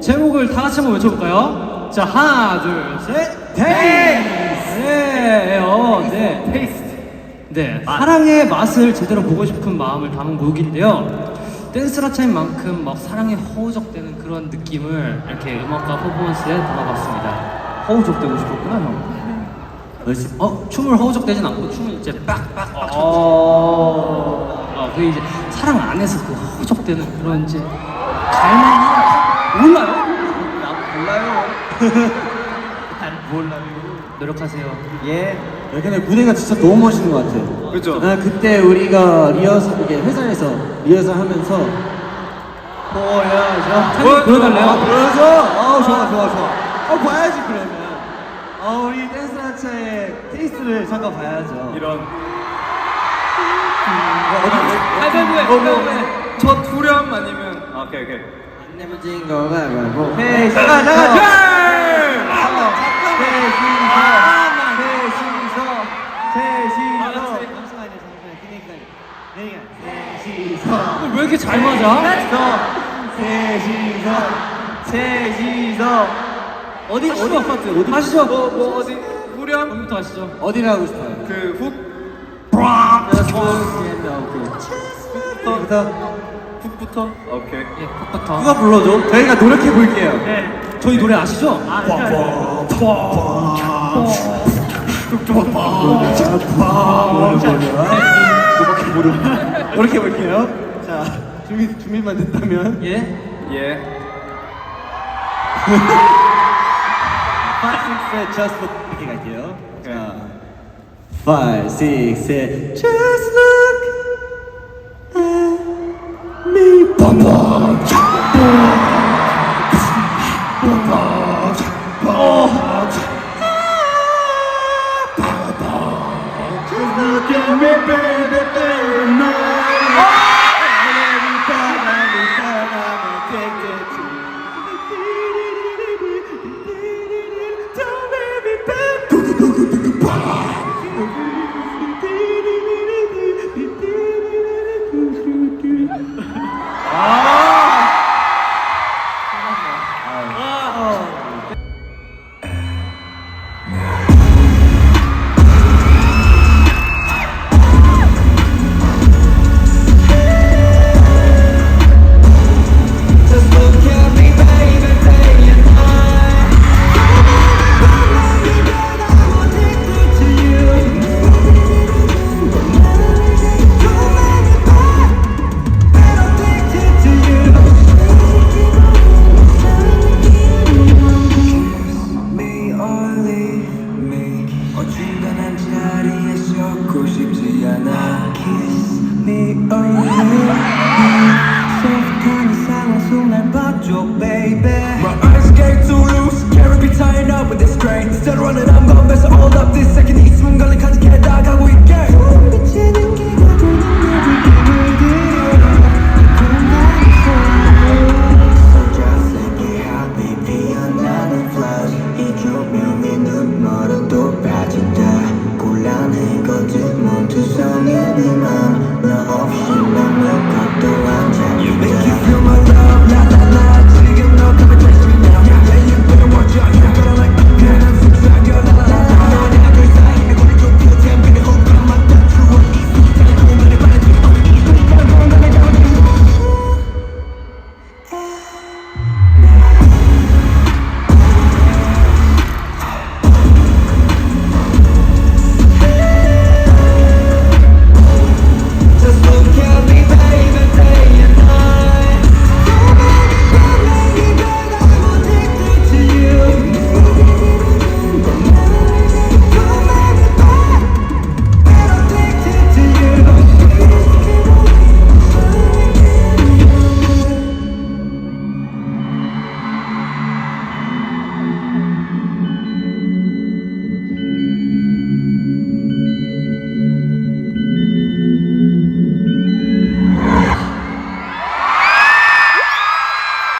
제목을 다 같이 한번 외쳐볼까요? 자, 하나, 둘, 셋. 테이스! 네, 어, 네. 테이스트. 네, 사랑의 맛을 제대로 보고 싶은 마음을 담은 곡인데요. 댄스라차인만큼 막 사랑에 허우적대는 그런 느낌을 이렇게 음악과 퍼포먼스에 담아봤습니다. 허우적대고 싶었구나, 형. 열심히, 어, 춤을 허우적대진 않고 춤은 이제 빡빡 빡. 어, 어, 그 이제 사랑 안에서 그 허우적대는 그런 이제 갈망 몰라요? 나 몰라요. 몰라요. 노력하세요. 예. 근데 무대가 진짜 너무 멋있는 것 같아요. 그죠? 아, 그때 우리가 리허설, 이게 회사에서 리허설 하면서 보여줘. 찬이 보여달래요? 아, 보여줘. 어, 좋아, 좋아, 좋아. 어, 봐야지, 그러면. 어, 우리 댄스 하차의 테이스트를 잠깐 봐야죠. 이런 가위바위보해, 가위바위보해. 저 투렴 아니면 아, 오케이 오케이 안 내면 진 거가 말고. 헤이, 셋이서, 셋이서, 셋이서. 잠시만요, 잠시만요. 그니까, 그니까, 셋이서. 왜 이렇게 잘 맞아? 셋이서, 셋이서. 어디 어디 파트? 어디 하시죠. 뭐, 뭐 어디 후렴 부터 하시죠. 어디를 하고 싶어요? 그훅 부터 훅부터 오케이 예, 컷부터. 누가 불러줘? 저희가 노력해 볼게요. 네. 저희 노래 아시죠? 아, 노력해 볼게요. 자, 준비 준비만 됐다면. 예. 예 5, 6, 7, just look 이렇게 갈게요. 자, 5, 6, 7, just look Unlocked Oh, yeah.